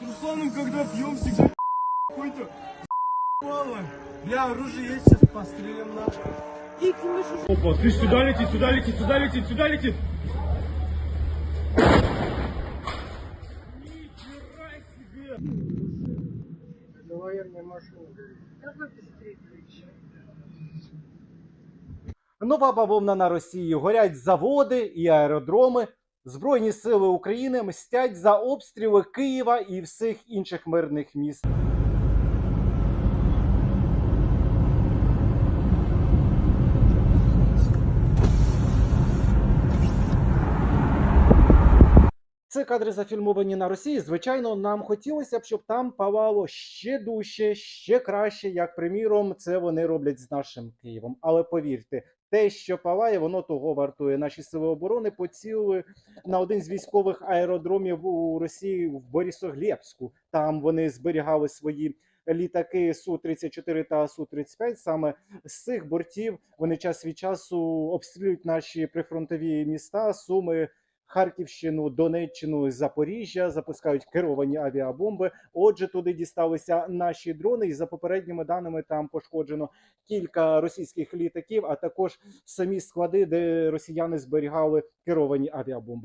С Русланом, когда пьем, всегда какой-то мало. Бля, оружие есть, сейчас пострелим на. Опа, ты сюда летит, сюда летит, сюда летит, сюда летит. Нова бавовна на Росії. Горять заводи і аеродроми. Збройні сили України мстять за обстріли Києва і всіх інших мирних міст. Це кадри зафільмовані на Росії. Звичайно, нам хотілося б, щоб там палало ще дужче, ще краще, як приміром, це вони роблять з нашим Києвом. Але повірте, те, що палає, воно того вартує. Наші сили оборони поцілили на один з військових аеродромів у Росії в Борисоглебську. Там вони зберігали свої. Літаки су 34 та су 35 саме з цих бортів вони час від часу обстрілюють наші прифронтові міста, суми, Харківщину, Донеччину, Запоріжжя, запускають керовані авіабомби. Отже, туди дісталися наші дрони, і за попередніми даними там пошкоджено кілька російських літаків, а також самі склади, де росіяни зберігали керовані авіабомби.